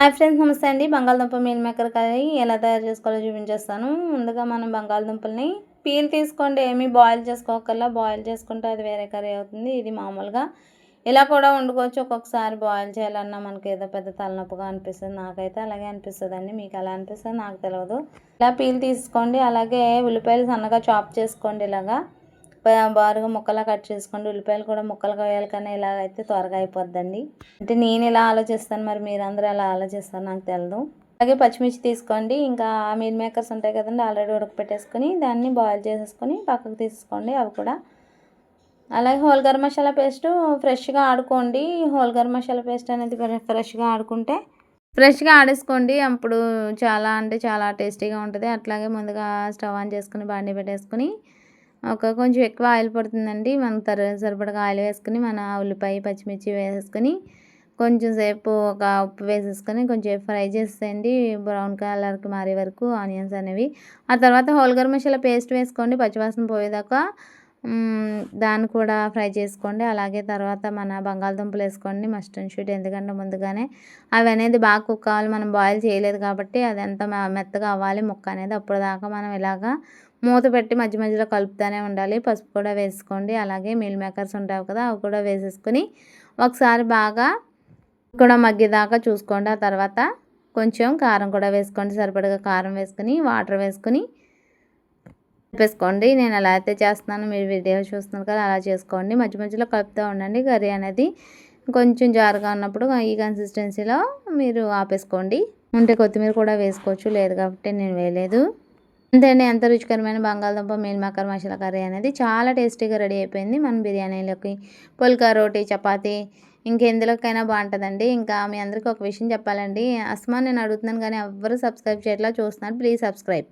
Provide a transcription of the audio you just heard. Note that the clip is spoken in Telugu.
హాయ్ ఫ్రెండ్స్ నమస్తే అండి. బంగాళదుంప మీల్ మేకర్ కర్రీ ఎలా తయారు చేసుకోవాలో చూపించేస్తాను. ముందుగా మనం బంగాళదుంపల్ని పీల్ తీసుకోండి. ఏమీ బాయిల్ చేసుకోకల్లా బాయిల్ చేసుకుంటే అది వేరే కర్రీ అవుతుంది. ఇది మామూలుగా ఇలా కూడా వండుకోవచ్చు. ఒక్కొక్కసారి బాయిల్ చేయాలన్నా మనకి ఏదో పెద్ద తలనొప్పిగా అనిపిస్తుంది. నాకైతే అలాగే అనిపిస్తుంది అండి మీకు ఎలా అనిపిస్తుంది నాకు తెలియదు ఇలా పీల్ తీసుకోండి. అలాగే ఉల్లిపాయలు సన్నగా చాప్ చేసుకోండి ఇలాగా. బారుగా ముక్కలా కట్ చేసుకోండి ఉల్లిపాయలు కూడా ముక్కలుగా వేయాలి కానీ ఇలాగైతే త్వరగా అయిపోద్దండి. అంటే నేను ఇలా ఆలోచిస్తాను మరి మీరందరూ అలా ఎలా ఆలోచిస్తారు నాకు తెలియదు అలాగే పచ్చిమిర్చి తీసుకోండి ఇంకా మీల్ మేకర్స్ ఉంటాయి కదండి ఆల్రెడీ ఉడకపెట్టేసుకొని దాన్ని బాయిల్ చేసేసుకొని పక్కకు తీసుకోండి అవి కూడా. అలాగే హోల్ గరం మసాలా పేస్ట్ ఫ్రెష్గా ఆడుకోండి. హోల్ గరం మసాలా పేస్ట్ అనేది ఫ్రెష్గా ఆడుకుంటే ఫ్రెష్గా ఆడేసుకోండి. అప్పుడు చాలా అంటే చాలా టేస్టీగా ఉంటుంది. అట్లాగే ముందుగా స్టవ్ ఆన్ చేసుకుని బాండి పెట్టేసుకుని ఒక కొంచెం ఎక్కువ ఆయిల్ పడుతుందండి. మనం తర సరిపడగా ఆయిల్ వేసుకుని మన ఉల్లిపాయ పచ్చిమిర్చి వేసుకొని కొంచెం సేపు ఒక ఉప్పు వేసేసుకొని కొంచెం ఫ్రై చేసేయండి. బ్రౌన్ కలర్కి మారే వరకు ఆనియన్స్ అనేవి. ఆ తర్వాత హోల్గర్ మసాలా పేస్ట్ వేసుకోండి. పచ్చివాసన పోయేదాకా దాన్ని కూడా ఫ్రై చేసుకోండి. అలాగే తర్వాత మన బంగాళదుంపలు వేసుకోండి మస్ట్ అండ్ షూట్. ఎందుకంటే ముందుగానే అవి అనేది బాగా కుక్ అవ్వాలి. మనం బాయిల్ చేయలేదు కాబట్టి అది ఎంత మెత్తగా అవ్వాలి ముక్క అనేది అప్పుడు దాకా మనం ఇలాగా మూత పెట్టి మధ్య మధ్యలో కలుపుతూనే ఉండాలి. పసుపు కూడా వేసుకోండి. అలాగే మీల్ మేకర్స్ ఉంటాయి కదా అవి కూడా వేసేసుకుని ఒకసారి బాగా కూడా మగ్గేదాకా చూసుకోండి. ఆ తర్వాత కొంచెం కారం కూడా వేసుకోండి. సరిపడగా కారం వేసుకొని వాటర్ వేసుకొని వేసుకోండి నేను ఎలా అయితే చేస్తున్నాను. మీరు వీడియో చూస్తున్నారు కదా అలా చేసుకోండి. మధ్య మధ్యలో కలుపుతూ ఉండండి. కర్రీ అనేది కొంచెం జారుగా ఉన్నప్పుడు ఈ కన్సిస్టెన్సీలో మీరు ఆపేసుకోండి. ఉంటే కొత్తిమీర కూడా వేసుకోవచ్చు. లేదు కాబట్టి నేను వేయలేదు. అంతేనే ఎంత రుచికరమైన బంగాళదుంప మీల్ మసాలా కర్రీ అనేది చాలా టేస్టీగా రెడీ అయిపోయింది మన బిర్యానీలోకి. పుల్కా రోటీ చపాతీ ఇంకెందులోకైనా బాగుంటుందండి. ఇంకా మీ అందరికీ ఒక విషయం చెప్పాలండి. అస్మాన్ నేను అడుగుతున్నాను కానీ ఎవ్వరు సబ్స్క్రైబ్ చేయట్లా చూస్తున్నారు. Please subscribe.